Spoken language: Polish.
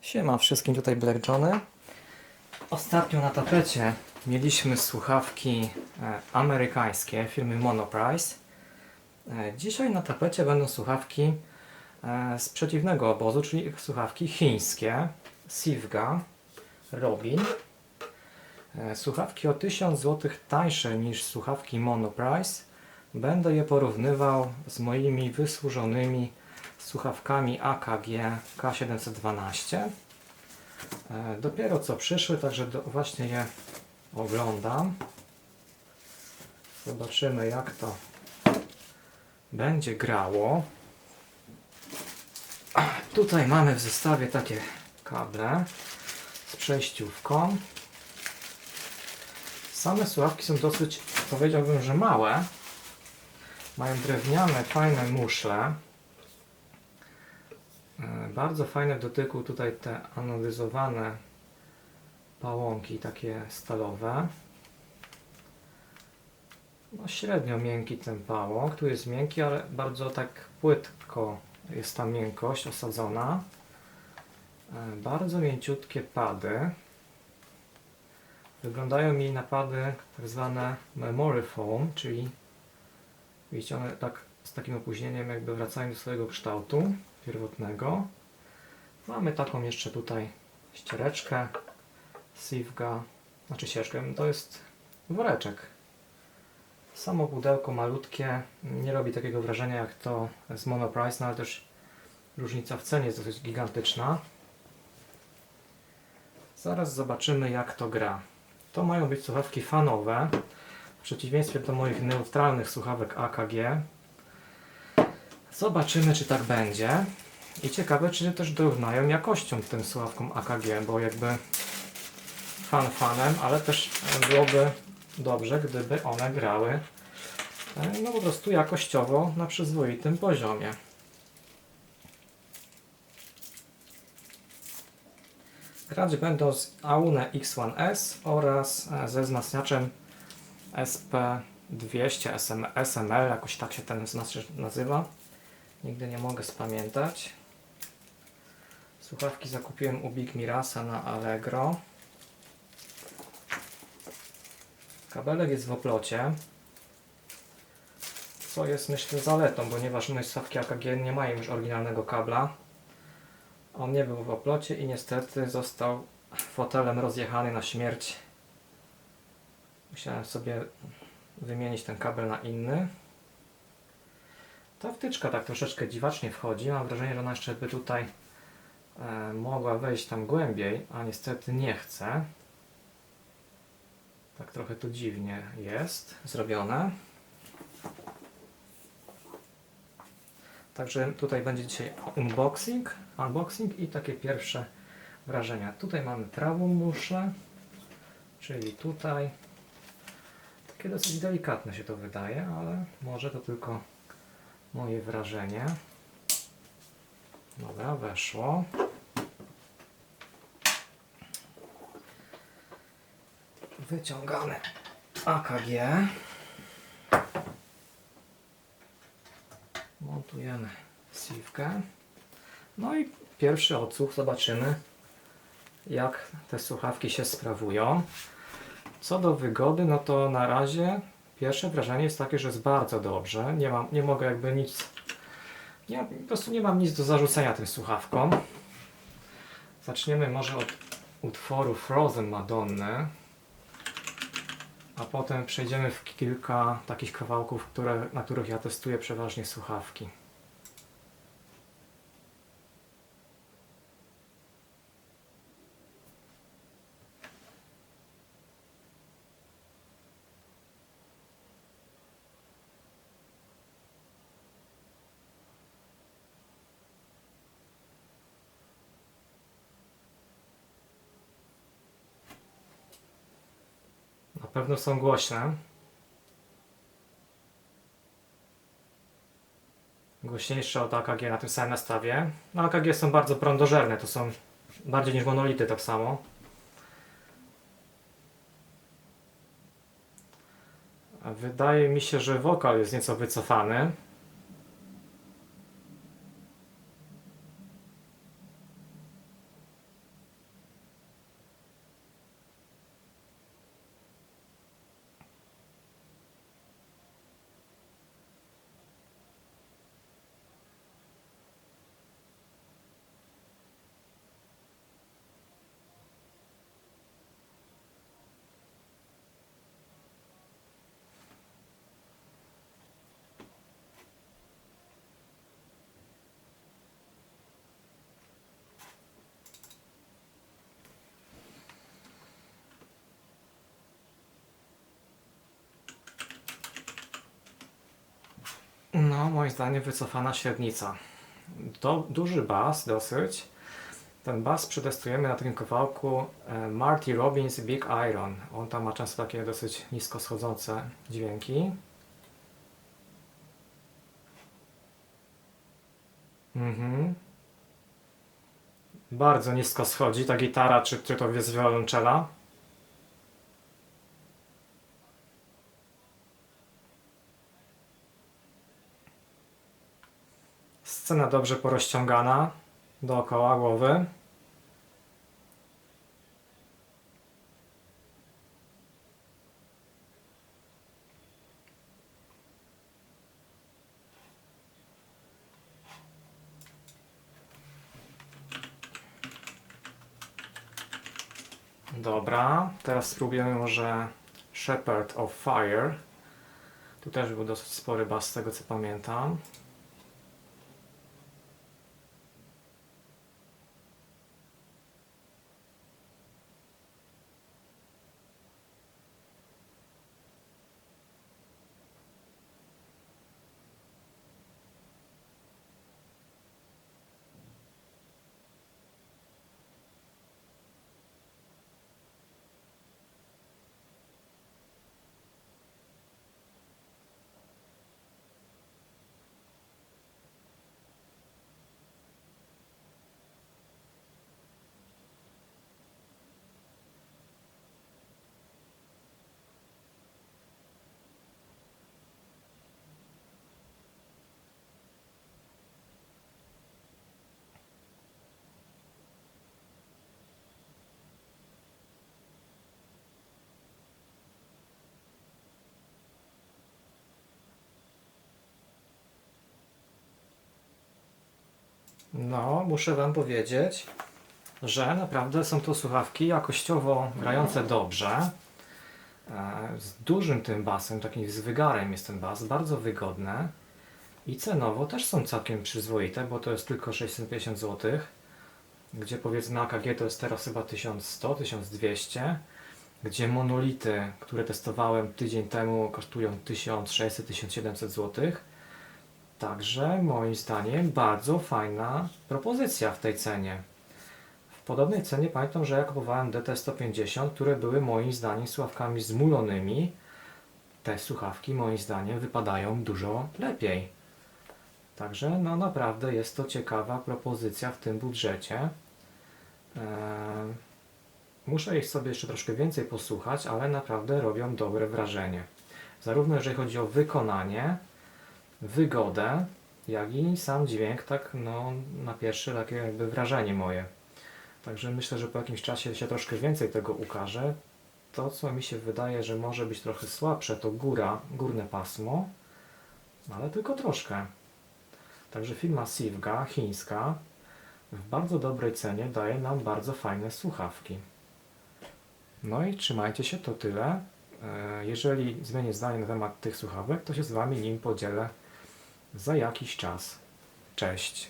Siema wszystkim, tutaj Black Johnny. Ostatnio na tapecie mieliśmy słuchawki e, amerykańskie firmy Monoprice. E, dzisiaj na tapecie będą słuchawki e, z przeciwnego obozu, czyli słuchawki chińskie Sivga Robin. Słuchawki o 1000 zł tańsze niż słuchawki Monoprice. Będę je porównywał z moimi wysłużonymi słuchawkami AKG K712. E, Dopiero co przyszły, także do, właśnie je oglądam. Zobaczymy jak to będzie grało. Tutaj mamy w zestawie takie kable z przejściówką. Same słuchawki są dosyć, powiedziałbym, że małe. Mają drewniane, fajne muszle. E, Bardzo fajne w dotyku tutaj te analizowane pałąki, takie stalowe. No średnio miękki ten pałąk. Tu jest miękki, ale bardzo tak płytko jest ta miękkość osadzona. E, Bardzo mięciutkie pady. Wyglądają mi napady tak zwane memory foam, czyli widzicie one tak z takim opóźnieniem jakby wracają do swojego kształtu pierwotnego. Mamy taką jeszcze tutaj ściereczkę Sivga, znaczy ścieżkę, to jest woreczek. Samo pudełko malutkie, nie robi takiego wrażenia jak to z Monoprice, no ale też różnica w cenie jest dosyć gigantyczna. Zaraz zobaczymy jak to gra. To mają być słuchawki fanowe, w przeciwieństwie do moich neutralnych słuchawek AKG. Zobaczymy, czy tak będzie. I ciekawe, czy też dorównają jakością tym słuchawkom AKG, bo jakby fan fanem, ale też byłoby dobrze, gdyby one grały e, no po prostu jakościowo na przyzwoitym poziomie. Grać będą z Aune X1S oraz e, ze wzmacniaczem SP200 SM, SML, jakoś tak się ten wzmacniacz nazywa. Nigdy nie mogę spamiętać. Słuchawki zakupiłem u Big Mirasa na Allegro. Kabelek jest w oplocie. Co jest myślę zaletą, ponieważ moje słuchawki AKG nie mają już oryginalnego kabla. On nie był w oplocie i niestety został fotelem rozjechany na śmierć. Musiałem sobie wymienić ten kabel na inny. Ta wtyczka tak troszeczkę dziwacznie wchodzi. Mam wrażenie, że ona jeszcze by tutaj e, mogła wejść tam głębiej, a niestety nie chce. Tak trochę to dziwnie jest zrobione. Także tutaj będzie dzisiaj unboxing, unboxing i takie pierwsze wrażenia. Tutaj mamy prawą muszlę, czyli tutaj. Takie dosyć delikatne się to wydaje, ale może to tylko moje wrażenie. Dobra, weszło. Wyciągamy AKG. Montujemy siwkę. No i pierwszy odsłuch zobaczymy jak te słuchawki się sprawują. Co do wygody, no to na razie pierwsze wrażenie jest takie, że jest bardzo dobrze. Nie, mam, nie mogę jakby nic, nie, po prostu nie mam nic do zarzucenia tym słuchawkom. Zaczniemy może od utworu Frozen Madonny, a potem przejdziemy w kilka takich kawałków, które, na których ja testuję przeważnie słuchawki. Pewno są głośne. Głośniejsze od AKG na tym samym nastawie. No AKG są bardzo prądożerne, to są bardziej niż monolity tak samo. Wydaje mi się, że wokal jest nieco wycofany. No, moim zdaniem wycofana średnica. To duży bas dosyć. Ten bas przetestujemy na takim kawałku e, Marty Robbins Big Iron. On tam ma często takie dosyć nisko schodzące dźwięki. Mhm. Bardzo nisko schodzi ta gitara, czy, czy to jest wiolonczela. Scena dobrze porozciągana dookoła głowy. Dobra, teraz spróbujemy może Shepherd of Fire. Tu też był dosyć spory bas z tego co pamiętam. No, muszę Wam powiedzieć, że naprawdę są to słuchawki jakościowo grające dobrze. E, Z dużym tym basem, takim z wygarem jest ten bas, bardzo wygodne. I cenowo też są całkiem przyzwoite, bo to jest tylko 650 zł. Gdzie powiedzmy AKG to jest teraz chyba 1100-1200. Gdzie monolity, które testowałem tydzień temu, kosztują 1600-1700 zł. Także moim zdaniem bardzo fajna propozycja w tej cenie. W podobnej cenie pamiętam, że ja kupowałem DT150, które były moim zdaniem słuchawkami zmulonymi. Te słuchawki moim zdaniem wypadają dużo lepiej. Także no naprawdę jest to ciekawa propozycja w tym budżecie. Eee, muszę ich sobie jeszcze troszkę więcej posłuchać, ale naprawdę robią dobre wrażenie. Zarówno jeżeli chodzi o wykonanie, wygodę, jak i sam dźwięk, tak no, na pierwsze takie jakby wrażenie moje. Także myślę, że po jakimś czasie się troszkę więcej tego ukaże. To, co mi się wydaje, że może być trochę słabsze, to góra, górne pasmo, ale tylko troszkę. Także firma Sivga, chińska, w bardzo dobrej cenie daje nam bardzo fajne słuchawki. No i trzymajcie się, to tyle. E, Jeżeli zmienię zdanie na temat tych słuchawek, to się z Wami nim podzielę za jakiś czas. Cześć.